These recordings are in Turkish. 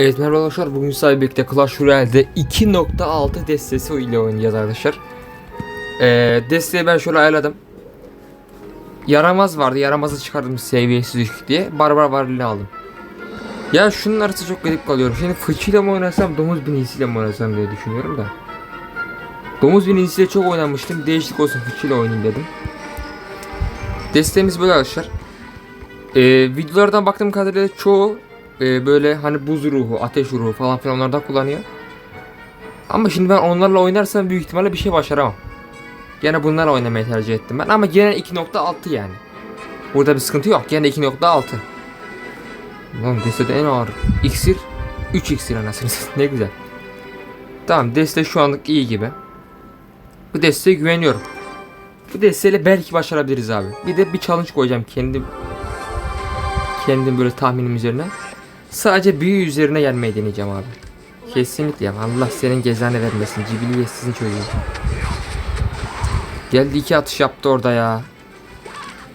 Evet merhaba arkadaşlar bugün sizlerle birlikte Clash Royale'de 2.6 destesi ile oynayacağız arkadaşlar. Ee, desteği ben şöyle ayarladım. Yaramaz vardı yaramazı çıkardım seviyesiz düşük diye. Barbar varlığını aldım. Ya şunun arası çok garip kalıyorum. Şimdi fıçıyla mı oynasam domuz binisiyle mi oynasam diye düşünüyorum da. Domuz binisiyle çok oynamıştım. Değişiklik olsun fıçıyla oynayayım dedim. Desteğimiz böyle arkadaşlar. Ee, videolardan baktığım kadarıyla çoğu e, böyle hani buz ruhu, ateş ruhu falan filan onlardan kullanıyor. Ama şimdi ben onlarla oynarsam büyük ihtimalle bir şey başaramam. Gene bunlarla oynamayı tercih ettim ben ama gene 2.6 yani. Burada bir sıkıntı yok. Gene 2.6. Lan destede en ağır iksir 3 iksir anasını ne güzel. Tamam deste şu anlık iyi gibi. Bu desteye güveniyorum. Bu desteyle belki başarabiliriz abi. Bir de bir challenge koyacağım kendim kendim böyle tahminim üzerine. Sadece büyü üzerine yenmeyi deneyeceğim abi. Kesinlikle. Allah senin cezanı vermesin. Cibili sizin çocuğu. Geldi iki atış yaptı orada ya.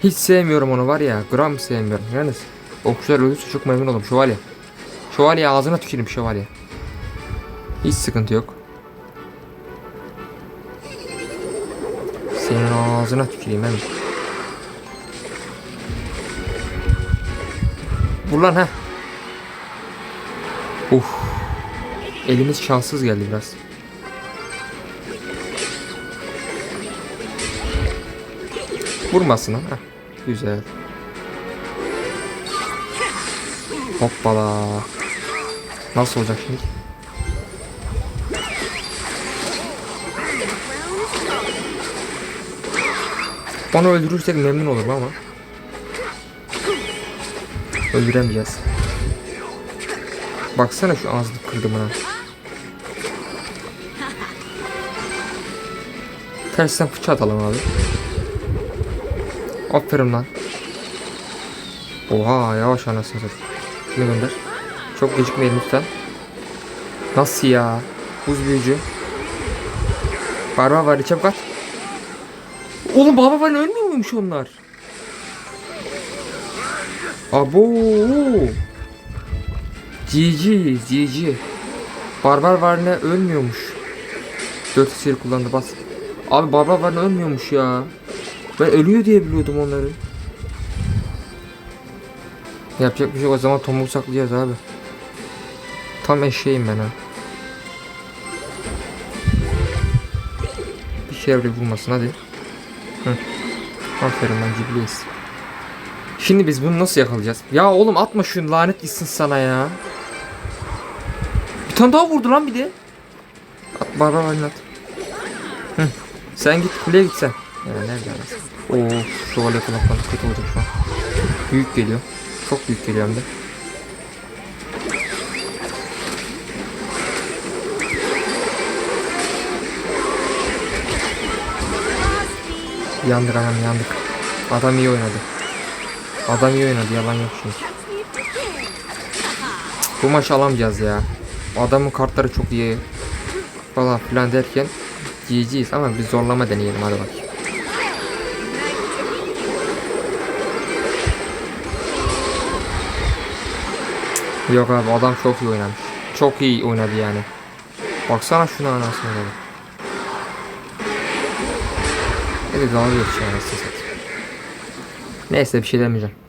Hiç sevmiyorum onu var ya. Gram sevmiyorum. Yalnız okçular ölürse çok memnun olurum. Şövalye. Şövalye ağzına tüküreyim şövalye. Hiç sıkıntı yok. Senin ağzına tüküreyim hemen. Vur ha. Uf. Elimiz şanssız geldi biraz. Vurmasın ha. Güzel. Hoppala. Nasıl olacak şimdi? Onu öldürürsek memnun olurum ama. Öldüremeyeceğiz. Baksana şu ağzını kırdımına. Tersten fıça atalım abi. Aferin lan. Oha yavaş anasını satayım. Şunu gönder. Çok gecikmeyin lütfen. Nasıl ya? Buz büyücü. Barbar var çabuk at. Oğlum baba var ölmüyor muymuş onlar? Abo. GG, GG. Barbar varne ölmüyormuş. 4 seri kullandı bas. Abi barbar varne ölmüyormuş ya. Ben ölüyor diye biliyordum onları. Yapacak bir şey yok o zaman tombul saklayacağız abi. Tam eşeğim ben ha. Bir çevre vurmasın hadi. Hı. Aferin lan cibliyiz. Şimdi biz bunu nasıl yakalayacağız? Ya oğlum atma şunu lanet gitsin sana ya. Bir tane daha vurdu lan bir de. Barbar halini at. Hı. Sen git kuleye git sen. Ya nerede anasın? Oo şövalye kulaktan kötü olacak şu an. Büyük geliyor. Çok büyük geliyor hem de. Yandık anam yandık. Adam iyi oynadı. Adam iyi oynadı yalan yok şimdi. Bu maçı alamayacağız ya. Adamın kartları çok iyi. Falan filan derken GG'yiz ama bir zorlama deneyelim hadi bakayım. Yok abi adam çok iyi oynamış. Çok iyi oynadı yani. Baksana şuna anasını da. Hadi dalga geçiyor anasını. Neyse bir şey demeyeceğim.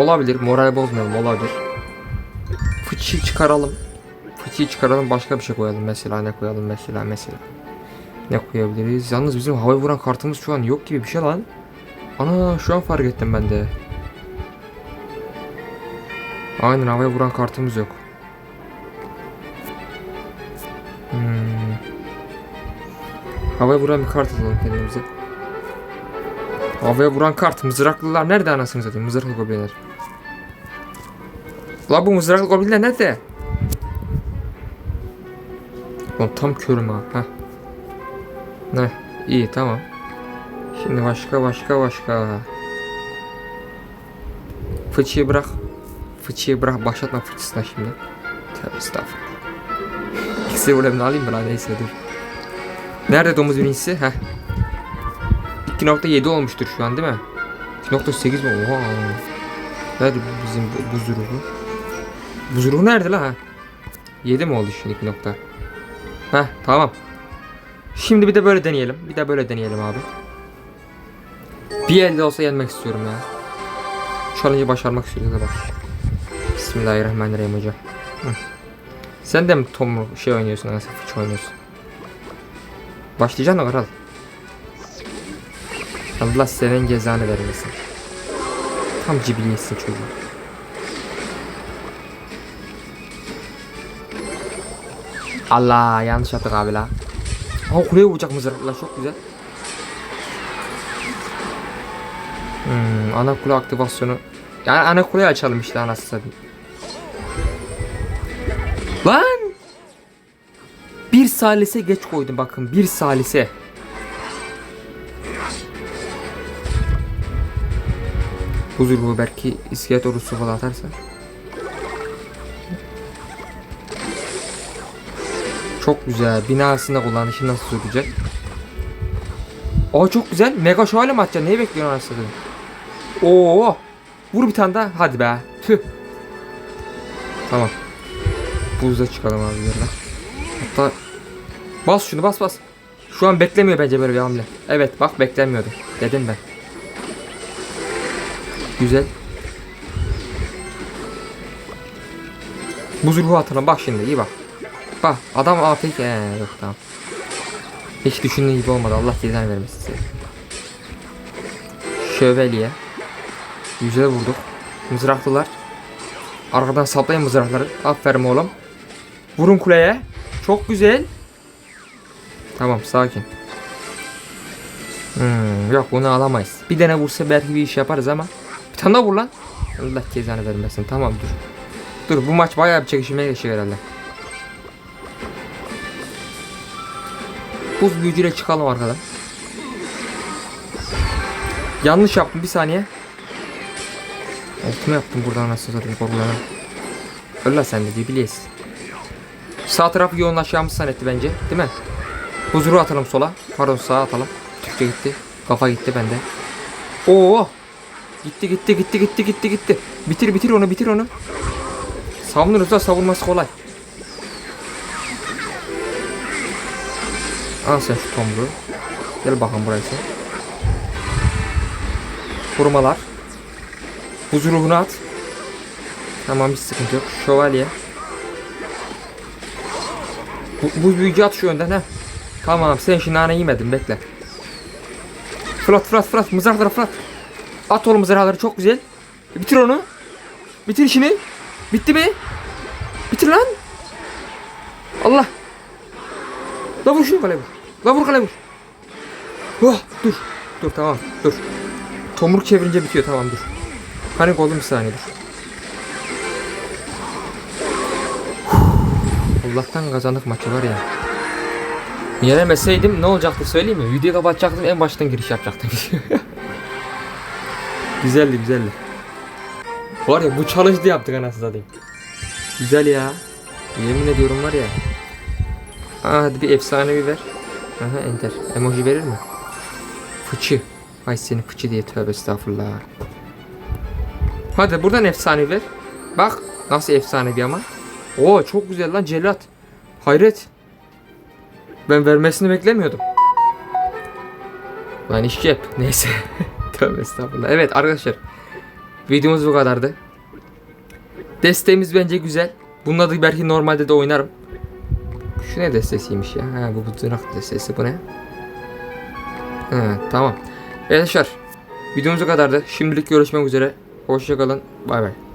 Olabilir. Moral bozmayalım. Olabilir. Fıçıyı çıkaralım. Fıçıyı çıkaralım. Başka bir şey koyalım. Mesela ne koyalım? Mesela mesela. Ne koyabiliriz? Yalnız bizim havaya vuran kartımız şu an yok gibi bir şey lan. Ana şu an fark ettim ben de. Aynen havaya vuran kartımız yok. Hmm. Havaya vuran bir kart alalım kendimize. Havaya vuran kart. Mızraklılar nerede anasını satayım? Mızraklı goblinler. La bu mızraklı goblinler nerede? Lan tam körüm ha. Heh. Ne? İyi tamam. Şimdi başka başka başka. Fıçıyı bırak. Fıçıyı bırak. Başlatma fıçısına şimdi. Tövbe estağfurullah. İkisi burada alayım lan neyse dur. Nerede domuz birincisi? Heh. 2.7 olmuştur şu an değil mi? 2.8 mi? Oha. Nerede bu bizim bu- buz ruhu? Buz ruhu nerede ha? 7 mi oldu şimdi iki nokta? Heh tamam. Şimdi bir de böyle deneyelim. Bir de böyle deneyelim abi. Bir elde olsa yenmek istiyorum ya. Challenge'ı başarmak istiyoruz da bak. Bismillahirrahmanirrahim hocam. Sen de mi Tom şey oynuyorsun anasını fıç oynuyorsun? Başlayacaksın mı kral? Allah senin cezanı vermesin. Tam cibiliyesin çocuğu. Allah yanlış yaptık abi la. Aa kuleye vuracak mızrakla çok güzel. Hmm, ana kule aktivasyonu. Yani ana kuleyi açalım işte anasını satayım. Lan! Bir salise geç koydum bakın bir salise. Huzur bu belki iskelet ordusu falan atarsa. Çok güzel. Binasında kullanışı nasıl sürecek? Aa çok güzel. Mega şövalye mi atacaksın? Neyi bekliyorsun anasını? Oo! Vur bir tane daha. Hadi be. Tüh. Tamam. Buzda çıkalım abi yerine. Hatta bas şunu bas bas. Şu an beklemiyor bence böyle bir hamle. Evet bak beklemiyordu. Dedim ben. Güzel. Buz ruhu atalım bak şimdi iyi bak. Bak adam afk ee, yok tamam. Hiç düşündüğün gibi olmadı Allah cezanı vermesin size. Şövalye. Güzel vurduk. Mızraklılar. Arkadan saplayın mızrakları. Aferin oğlum. Vurun kuleye. Çok güzel. Tamam sakin. Hmm, yok bunu alamayız. Bir tane vursa belki bir iş yaparız ama. Bir tane daha vur lan. Allah cezanı vermesin. Tamam dur. Dur bu maç bayağı bir çekişmeye geçecek herhalde. Buz büyücüyle çıkalım arkadan. Yanlış yaptım bir saniye. Altımı yaptım buradan nasıl satayım korkularına. Öyle sen de biliyorsun. Sağ tarafı yoğunlaşacağımız zannetti bence değil mi? Huzuru atalım sola. Pardon sağa atalım. Türkçe gitti. Kafa gitti bende. Oo! Gitti gitti gitti gitti gitti gitti. Bitir bitir onu bitir onu. Savunuruz da savunması kolay. Al sen şu. Gel bakalım buraya sen. Korumalar. Huzur ruhunu at. Tamam hiç sıkıntı yok. Şövalye. Bu, bu büyücü at şu önden ha. Tamam sen şimdi nane yemedin bekle. Fırat fırat fırat mızrakları fırat. At oğlum mızrakları çok güzel. Bitir onu. Bitir işini. Bitti mi? Bitir lan. Allah. La vur şunu kaleye vur. La vur kaleye vur. Oh dur. Dur tamam dur. Tomruk çevirince bitiyor tamam dur. Panik oldum bir saniye dur. Allah'tan kazandık maçı var ya. Yenemeseydim ne olacaktı söyleyeyim mi? Videoyu kapatacaktım en baştan giriş yapacaktım. güzeldi güzeldi. Var ya bu challenge'da yaptık anasını satayım. Güzel ya. Yemin ediyorum var ya. Aa, hadi bir efsanevi ver. Aha enter. Emoji verir mi? Fıçı. Ay seni fıçı diye tövbe estağfurullah. Hadi buradan efsanevi ver. Bak nasıl efsanevi ama. Oo çok güzel lan cellat. Hayret. Ben vermesini beklemiyordum. Lan iş cep. Neyse. Tövbe estağfurullah. Evet arkadaşlar. Videomuz bu kadardı. Desteğimiz bence güzel. Bununla da belki normalde de oynarım. Şu ne destesiymiş ya? Ha bu tırnak destesi bu ne? Ha tamam. Arkadaşlar. Videomuz bu kadardı. Şimdilik görüşmek üzere. Hoşçakalın. Bay bay.